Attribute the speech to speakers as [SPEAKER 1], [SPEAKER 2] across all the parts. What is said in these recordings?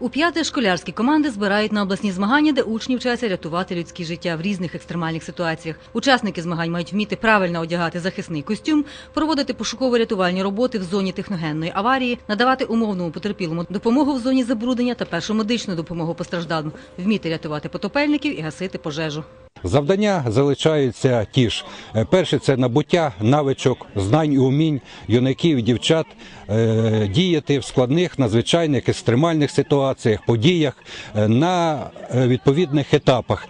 [SPEAKER 1] У п'яте школярські команди збирають на обласні змагання, де учні вчаться рятувати людські життя в різних екстремальних ситуаціях. Учасники змагань мають вміти правильно одягати захисний костюм, проводити пошуково-рятувальні роботи в зоні техногенної аварії, надавати умовному потерпілому допомогу в зоні забруднення та першу медичну допомогу постраждалим, вміти рятувати потопельників і гасити пожежу.
[SPEAKER 2] Завдання залишаються ті ж. Е, Перше це набуття навичок, знань і умінь юнаків і дівчат е, діяти в складних, надзвичайних, екстремальних ситуаціях, подіях е, на відповідних етапах.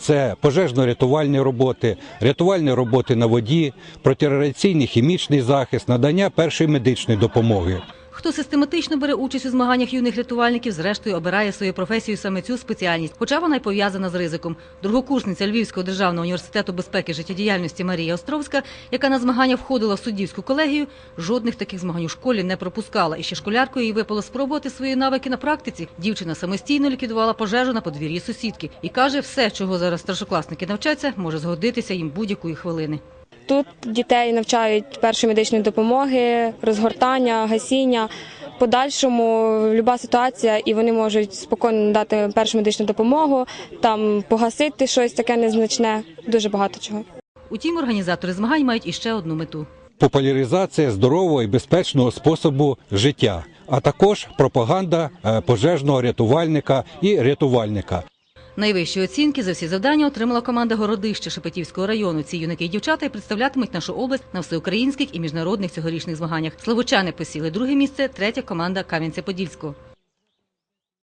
[SPEAKER 2] Це пожежно-рятувальні роботи, рятувальні роботи на воді, протирадіаційний хімічний захист, надання першої медичної допомоги.
[SPEAKER 1] Хто систематично бере участь у змаганнях юних рятувальників, зрештою обирає свою професію саме цю спеціальність, хоча вона й пов'язана з ризиком. Другокурсниця Львівського державного університету безпеки життєдіяльності Марія Островська, яка на змагання входила в суддівську колегію, жодних таких змагань у школі не пропускала. І ще школяркою їй випало спробувати свої навики на практиці. Дівчина самостійно ліквідувала пожежу на подвір'ї сусідки і каже, все, чого зараз старшокласники навчаться, може згодитися їм будь-якої хвилини.
[SPEAKER 3] Тут дітей навчають першої медичної допомоги, розгортання, гасіння. Подальшому люба ситуація, і вони можуть спокійно надати першу медичну допомогу, там погасити щось таке незначне, дуже багато чого.
[SPEAKER 1] Утім, організатори змагань мають іще одну мету.
[SPEAKER 2] популяризація здорового і безпечного способу життя, а також пропаганда е, пожежного рятувальника і рятувальника.
[SPEAKER 1] Найвищі оцінки за всі завдання отримала команда Городище Шепетівського району. Ці юнаки і дівчата представлятимуть нашу область на всеукраїнських і міжнародних цьогорічних змаганнях. Славучани посіли друге місце, третя команда Кам'янця-Подільського.